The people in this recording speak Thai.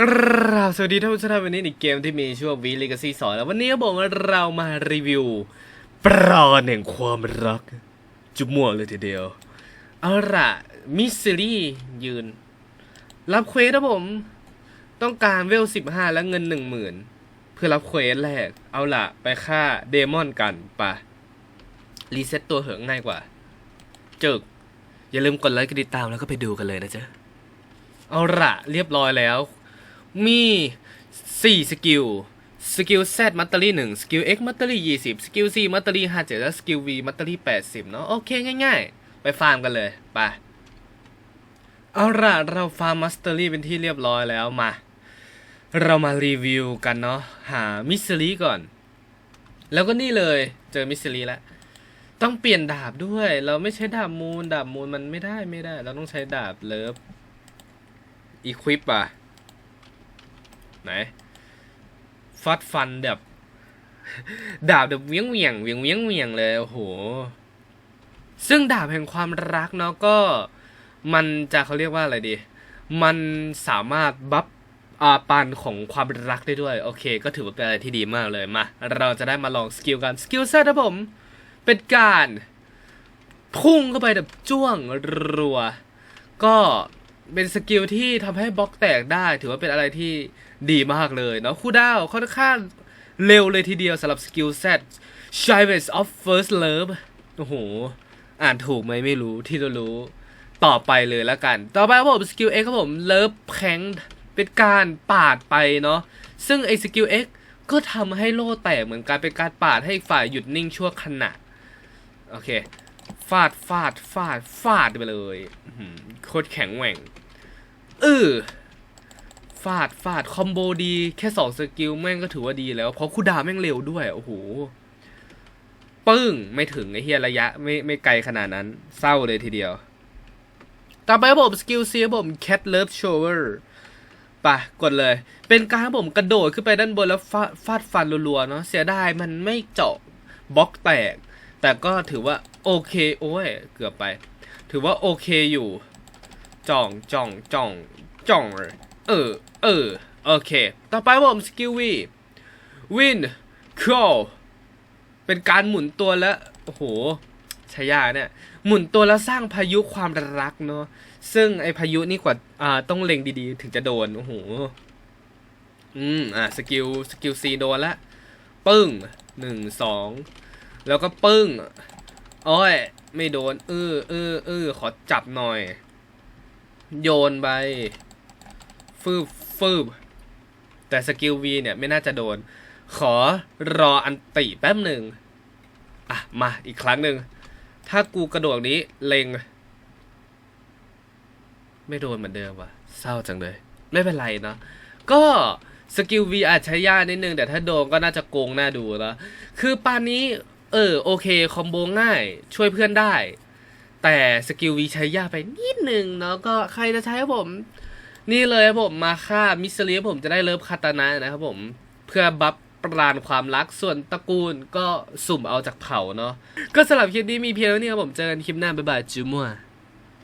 กราบสวัสดีท่านผู้ชมวันนี้ในเกมที่มีชื่อว่าวีลิกาซี่สอนแล้ววันนี้บอกว่าเรามารีวิว ปราณแห่งความรัก จุบม่วงเลยทีเดียว เอาละมิสซิลี่ยืน รับเควสครับผม ต้องการเวลสิบห้าและเงินหนึ่งหมื่นเพื่อรับเควสแรก เอาละไปฆ่าเดมอนกันปะรีเซ็ตตัวเหิงง่ายกว่า เจิกอย่าลืมกดไลค์กดติดตามแล้วก็ไปดูกันเลยนะจ๊ะเอาละเรียบร้อยแล้ว มี 4 สกิล สกิล Z มัตเตอรี่1สกิล X มัตเตอรี่20 สกิล C มัตเตอรี่57 และสกิล V มัตเตอรี่80 เนาะโอเคง่ายๆ ไปฟาร์มกันเลยไปเอาละเราฟาร์มมัสเตอรี่เป็นที่เรียบร้อยแล้วมา เรามารีวิวกันเนาะหามิสซิลีก่อน แล้วก็นี่เลยเจอมิสซิลีแล้วต้องเปลี่ยนดาบด้วย เราไม่ใช้ดาบมูล ดาบมูลมันไม่ได้ไม่ได้ เราต้องใช้ดาบเลิฟอีควิปอะ ไหน ฟัดฟันแบบ ดาบแบบเวียงเวียงเวียงเวียงเวียงเลยโอ้โห ซึ่งดาบแห่งความรักเนาะก็ มันจะเขาเรียกว่าอะไรดี มันสามารถบัฟอาปานของความรักได้ด้วย โอเค ก็ถือว่าเป็นอะไรที่ดีมากเลยมา เราจะได้มาลองสกิลกันสกิลเซตครับผม เป็นการพุ่งเข้าไปแบบจ้วงรัว ก็ เป็นสกิลที่ทำให้บล็อกแตกได้ ถือว่าเป็นอะไรที่ดีมากเลยเนาะคู่ดาวค่อนข้างเร็วเลยทีเดียวสำหรับสกิลเซต s h i v e s of First Love โอ้โห อ่านถูกไหมไม่รู้ที่เรารู้ต่อไปเลยแล้วกัน ต่อไปครับผมสกิล X ครับผม Love p a n เป็นการปาดไปเนาะซึ่งไอ้สกิล X ก็ทำให้โล่แตกเหมือนกันเป็นการปาดให้ฝ่ายหยุดนิ่งชั่วขณะ โอเค ฟาดฟาดฟาดฟาดไปเลยโคตรแข็งแหว่งเออฟาดฟาดคอมโบดีแค่สองสกิลแม่งก็ถือว่าดีแล้ว เพราะคูดาแม่งเร็วด้วย โอ้โหปึ้ง ไม่ถึงไอ้เฮียระยะ ไม่ไม่ไกลขนาดนั้น เศร้าเลยทีเดียว ต่อไปรับผมสกิลซีครับผม cat love shower ไปะกดเลย เป็นการผมกระโดดขึ้นไปด้านบนแล้วฟาดฟาดฟันรัวๆเนาะเสียดายมันไม่เจาะบล็อกแตก แต่ก็ถือว่า โอเค โอ้ย เกือบไป ถือว่าโอเคอยู่จ่องจ่องจ่องจ่องเออ เออ โอเค ต่อไปผมสกิลวีวินครอเป็นการหมุนตัวแล้วโอ้โหใช้ยากเนี่ย หมุนตัวแล้วสร้างพายุความรักเนาะซึ่งไอพายุนี่กว่าอ่าต้องเล็งดีๆ ถึงจะโดน โอ้โห อืม อะสกิล สกิลซีโดนละ ปึ้งหนึ่งสอง แล้วก็ปึ้ง โอ้ย ไม่โดนเออเออเออขอจับหน่อย โยนไป ฟืบฟืบแต่สกิลวีเนี่ยไม่น่าจะโดน ขอรออันติแป๊บหนึ่งอะ มาอีกครั้งหนึ่ง ถ้ากูกระโดดนี้เลง ไม่โดนเหมือนเดิมว่ะ เศร้าจังเลย ไม่เป็นไรเนาะก็สกิล V อาจใช้ยากนิดนึง แต่ถ้าโดนก็น่าจะโกงหน่าดูแล้ว คือปานนี้ เออโอเคคอมโบง่ายช่วยเพื่อนได้ แต่สกิลวีใช้ยากไปนิดนึงเนาะก็ใครจะใช้ครับผม นี่เลยครับผมมาฆ่ามิสเซเลียผมจะได้เลิฟคาตานะนะครับผมเพื่อบัฟปราณความรักส่วนตระกูลก็สุ่มเอาจากเผาเนาะก็สำหรับคลิปนี้มีเพียงเท่านี้ครับผมเจอกันคลิปหน้าบ๊ายบายจูมัว